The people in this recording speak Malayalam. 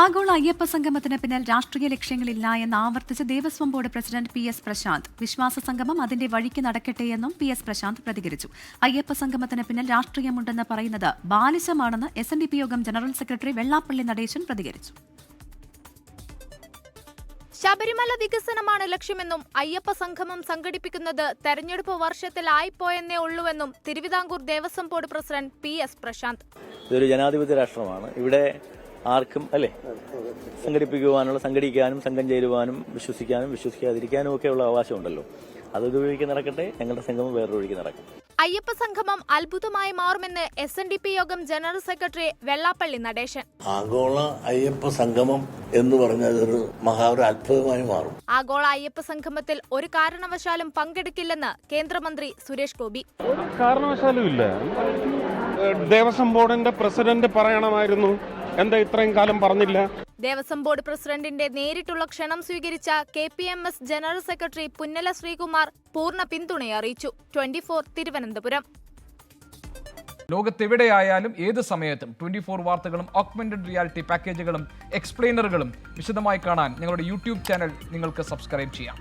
ആഗോള അയ്യപ്പ സംഗമത്തിന് പിന്നിൽ രാഷ്ട്രീയ ലക്ഷ്യങ്ങളില്ല എന്ന് ആവർത്തിച്ച് Devaswom board president P S Prashanth. വിശ്വാസ സംഗമം അതിന്റെ വഴിക്ക് നടക്കട്ടെ എന്നും പി എസ് പ്രശാന്ത് പ്രതികരിച്ചു. അയ്യപ്പ സംഗമത്തിന് പിന്നിൽ രാഷ്ട്രീയമുണ്ടെന്ന് പറയുന്നത് ബാലിശമാണെന്ന് S N D P Yogam general secretary Vellappally Natesan പ്രതികരിച്ചു. ശബരിമല വികസനമാണ് ലക്ഷ്യമെന്നും അയ്യപ്പ സംഗമം സംഘടിപ്പിക്കുന്നത് തെരഞ്ഞെടുപ്പ് വർഷത്തിലായിപ്പോയെന്നേ ഉള്ളൂവെന്നും Thiruvithamkoor Devaswom board president P S Prashanth. ഇതൊരു ജനാധിപത്യ രാഷ്ട്രമാണ്. ഇവിടെ ആർക്കും അല്ലേ? സംഘടിപ്പിക്കുവാനുള്ള സംഘടിക്കാനും സംഘം ചേരുവാനും വിശ്വസിക്കാനും വിശ്വസിക്കാതിരിക്കാനും ഒക്കെയുള്ള അവകാശമുണ്ടല്ലോ. അത് ഇതുവഴിക്ക് നടക്കട്ടെ ഞങ്ങളുടെ സംഗമം വേറൊരു വഴിക്ക് നടക്കും. അയ്യപ്പ സംഗമം അത്ഭുതമായി മാറുമെന്ന് S N D P Yogam general secretary Vellappally Natesan. ആഗോള അയ്യപ്പ സംഗമം എന്ന് പറഞ്ഞാൽ ഒരു മഹാ ഒരു അത്ഭുതമായി മാറും. ആഗോള അയ്യപ്പ സംഗമത്തിൽ ഒരു കാരണവശാലും പങ്കെടുക്കില്ലെന്ന് കേന്ദ്രമന്ത്രി സുരേഷ് ഗോപി. ഒരു കാരണവശാലും ഇല്ല. ദേവസ്വം ബോർഡിന്റെ പ്രസിഡന്റ് പറയണമായിരുന്നു. എന്താ ഇത്രയും കാലം പറഞ്ഞില്ല? ദേവസ്വം ബോർഡ് പ്രസിഡന്റിന്റെ നേരിട്ടുള്ള ക്ഷണം സ്വീകരിച്ച K P M S general secretary Punnala Sreekumar പൂർണ പിന്തുണ അറിയിച്ചു. Twenty four Thiruvananthapuram. ലോകത്തെവിടെയായാലും ഏത് സമയത്തും ട്വന്റി ഫോർ വാർത്തകളും ഓഗ്മെന്റഡ് റിയാലിറ്റി പാക്കേജുകളും എക്സ്പ്ലെയിനറുകളും വിശദമായി കാണാൻ ഞങ്ങളുടെ യൂട്യൂബ് ചാനൽ നിങ്ങൾക്ക് സബ്സ്ക്രൈബ് ചെയ്യാം.